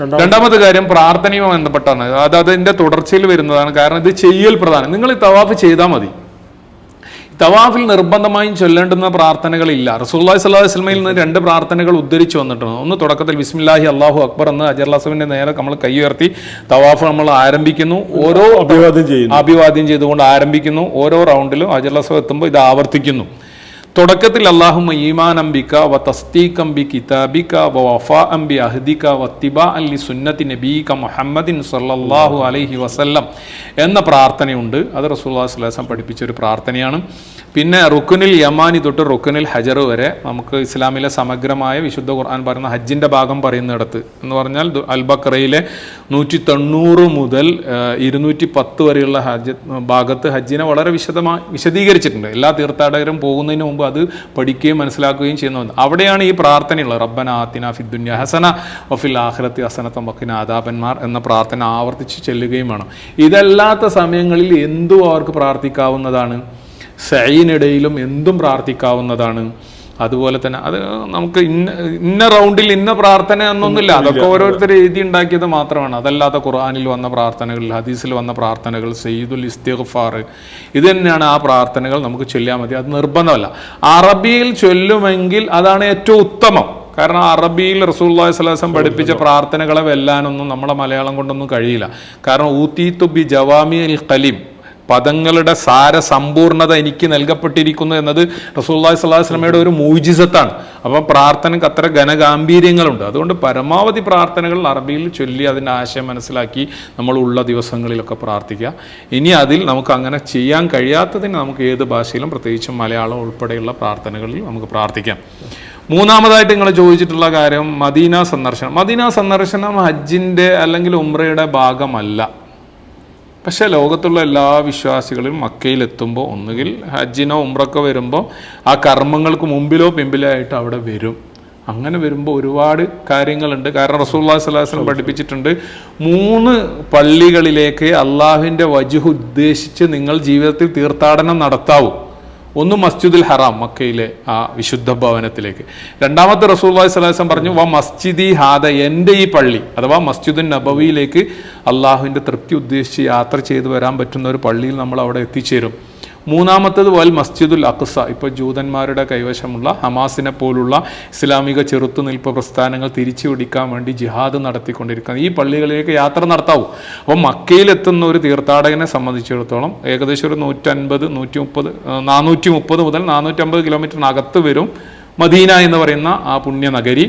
രണ്ടാമത്തെ കാര്യം പ്രാർത്ഥനയുമായി ബന്ധപ്പെട്ടാണ്. അത് അതിന്റെ തുടർച്ചയിൽ വരുന്നതാണ്. കാരണം ഇത് ചെയ്യൽ പ്രധാനം. നിങ്ങൾ ഈ തവാഫ് ചെയ്താൽ മതി. തവാഫിൽ നിർബന്ധമായും ചൊല്ലേണ്ടുന്ന പ്രാർത്ഥനകളില്ല. റസൂല്ലാഹി സ്വല്ലല്ലാഹി വസ്ലമയിൽ നിന്ന് രണ്ട് പ്രാർത്ഥനകൾ ഉദ്ധരിച്ചു വന്നിട്ടുണ്ട്. ഒന്ന് തുടക്കത്തിൽ ബിസ്മില്ലാഹി അള്ളാഹു അക്ബർ എന്ന് അജർലാസുവിന്റെ നേരെ നമ്മൾ കൈ ഉയർത്തി തവാഫ് നമ്മൾ ആരംഭിക്കുന്നു. ഓരോ അഭിവാദ്യം ചെയ്യുന്നു. അഭിവാദ്യം ചെയ്തുകൊണ്ട് ആരംഭിക്കുന്നു. ഓരോ റൗണ്ടിലും അജർലാസു എത്തുമ്പോൾ ഇത് ആവർത്തിക്കുന്നു. തുടക്കത്തിൽ അള്ളാഹുമ ഈമാൻ അംബിക്ക വ തസ്തീഖ് അംബി കിതാബിക്ക വ വഫാ അംബി അഹദിക്ക വ തിബാ അലി സുന്നത്തി നബീക മുഹമ്മദിൻ സല്ലാഹു അലൈഹി വസല്ലം എന്ന പ്രാർത്ഥനയുണ്ട്. അത് റസൂലുള്ളാഹി സ്വല്ലല്ലാഹു പഠിപ്പിച്ചൊരു പ്രാർത്ഥനയാണ്. പിന്നെ റുക്കുനിൽ യമാനി തൊട്ട് റുക്കുനിൽ ഹജർ വരെ നമുക്ക് ഇസ്ലാമിലെ സമഗ്രമായ വിശുദ്ധ ഖുർആൻ പറയുന്ന ഹജ്ജിന്റെ ഭാഗം പറയുന്നിടത്ത് എന്ന് പറഞ്ഞാൽ അൽബക്രയിലെ അൽ ബക്രയിലെ നൂറ്റി തൊണ്ണൂറ് മുതൽ ഇരുന്നൂറ്റി പത്ത് വരെയുള്ള ഹജ്ജ് ഭാഗത്ത് ഹജ്ജിനെ വളരെ വിശദമായി വിശദീകരിച്ചിട്ടുണ്ട്. എല്ലാ തീർത്ഥാടകരും പോകുന്നതിന് മുമ്പ് അത് പഠിക്കുകയും മനസ്സിലാക്കുകയും ചെയ്യുന്നു അവിടെയാണ് ഈ പ്രാർത്ഥനയുള്ളത്. റബ്ബന ആത്തിന ഫിദ്ദുന്യ ഹസന ഒഫിൽ ആഹ്ലത്തി ഹസനത്ത മക്കിന ആദാബന്മാർ എന്ന പ്രാർത്ഥന ആവർത്തിച്ച് ചെല്ലുകയും വേണം. ഇതല്ലാത്ത സമയങ്ങളിൽ എന്തും അവർക്ക് പ്രാർത്ഥിക്കാവുന്നതാണ്. സൈനിടയിലും എന്തും പ്രാർത്ഥിക്കാവുന്നതാണ്. അതുപോലെ തന്നെ അത് നമുക്ക് ഇന്ന ഇന്ന റൗണ്ടിൽ ഇന്ന പ്രാർത്ഥന എന്നൊന്നുമില്ല. അതൊക്കെ ഓരോരുത്തർ എഴുതി ഉണ്ടാക്കിയത് മാത്രമാണ്. അതല്ലാത്ത ഖുർആാനിൽ വന്ന പ്രാർത്ഥനകൾ ഹദീസിൽ വന്ന പ്രാർത്ഥനകൾ സെയ്ദുൽ ഇസ്തിഗ്ഫാർ ഇത് തന്നെയാണ് ആ പ്രാർത്ഥനകൾ നമുക്ക് ചൊല്ലിയാൽ മതി. അത് നിർബന്ധമല്ല. അറബിയിൽ ചൊല്ലുമെങ്കിൽ അതാണ് ഏറ്റവും ഉത്തമം. കാരണം അറബിയിൽ റസൂല്ലാഹി സ്വലാസം പഠിപ്പിച്ച പ്രാർത്ഥനകളെ വെല്ലാനൊന്നും നമ്മളെ മലയാളം കൊണ്ടൊന്നും കഴിയില്ല. കാരണം ഊത്തി തുബി ജവാമി അൽ കലീം പദങ്ങളുടെ സാര സമ്പൂർണത എനിക്ക് നൽകപ്പെട്ടിരിക്കുന്നു എന്നത് റസൂല്ലാഹി സ്വലാഹു വസ്ലമയുടെ ഒരു മൂജിസത്താണ്. അപ്പം പ്രാർത്ഥനയ്ക്ക് അത്ര ഘനഗാംഭീര്യങ്ങളുണ്ട്. അതുകൊണ്ട് പരമാവധി പ്രാർത്ഥനകൾ അറബിയിൽ ചൊല്ലി അതിന്റെ ആശയം മനസ്സിലാക്കി നമ്മൾ ഉള്ള ദിവസങ്ങളിലൊക്കെ പ്രാർത്ഥിക്കുക. ഇനി അതിൽ നമുക്ക് അങ്ങനെ ചെയ്യാൻ കഴിയാത്തതിന് നമുക്ക് ഏത് ഭാഷയിലും പ്രത്യേകിച്ച് മലയാളം ഉൾപ്പെടെയുള്ള പ്രാർത്ഥനകളിൽ നമുക്ക് പ്രാർത്ഥിക്കാം. മൂന്നാമതായിട്ട് നിങ്ങൾ ചോദിച്ചിട്ടുള്ള കാര്യം മദീന സന്ദർശനം. മദീന സന്ദർശനം ഹജ്ജിന്റെ അല്ലെങ്കിൽ ഉംറയുടെ ഭാഗമല്ല. പക്ഷേ ലോകത്തുള്ള എല്ലാ വിശ്വാസികളും മക്കയിലെത്തുമ്പോൾ ഒന്നുകിൽ ഹജ്ജിനോ ഉമ്രക്കോ വരുമ്പോൾ ആ കർമ്മങ്ങൾക്ക് മുമ്പിലോ പിമ്പിലോ ആയിട്ട് അവിടെ വരും. അങ്ങനെ വരുമ്പോൾ ഒരുപാട് കാര്യങ്ങളുണ്ട്. കാരണം റസൂല്ലാ സ്വലാസ്ലം പഠിപ്പിച്ചിട്ടുണ്ട് മൂന്ന് പള്ളികളിലേക്ക് അള്ളാഹുവിന്റെ വജുഹ് ഉദ്ദേശിച്ച് നിങ്ങൾ ജീവിതത്തിൽ തീർത്ഥാടനം നടത്താവൂ. ഒന്ന് മസ്ജിദുൽ ഹറാം മക്കയിലെ ആ വിശുദ്ധ ഭവനത്തിലേക്ക്. രണ്ടാമത്തെ റസൂൽ സ്വലാസം പറഞ്ഞു വ മസ്ജിദി ഹാദ എന്റെ ഈ പള്ളി. അഥവാ മസ്ജിദുൻ നബവിയിലേക്ക് അള്ളാഹുവിന്റെ തൃപ്തി ഉദ്ദേശിച്ച് യാത്ര ചെയ്തു വരാൻ പറ്റുന്ന ഒരു പള്ളിയിൽ നമ്മൾ അവിടെ എത്തിച്ചേരും. മൂന്നാമത്തത് വൽ മസ്ജിദുൽ അഖ്സ ഇപ്പോൾ ജൂതന്മാരുടെ കൈവശമുള്ള ഹമാസിനെ പോലുള്ള ഇസ്ലാമിക ചെറുത്തുനിൽപ്പ് പ്രസ്ഥാനങ്ങൾ തിരിച്ചു പിടിക്കാൻ വേണ്ടി ജിഹാദ് നടത്തിക്കൊണ്ടിരിക്കുന്നത്. ഈ പള്ളികളിലേക്ക് യാത്ര നടത്താവൂ. അപ്പോൾ മക്കയിലെത്തുന്ന ഒരു തീർത്ഥാടകനെ സംബന്ധിച്ചിടത്തോളം ഏകദേശം ഒരു നൂറ്റൻപത് നൂറ്റി മുപ്പത് നാനൂറ്റി മുപ്പത് മുതൽ നാനൂറ്റമ്പത് കിലോമീറ്ററിനകത്ത് വരും മദീന എന്ന് പറയുന്ന ആ പുണ്യ നഗരി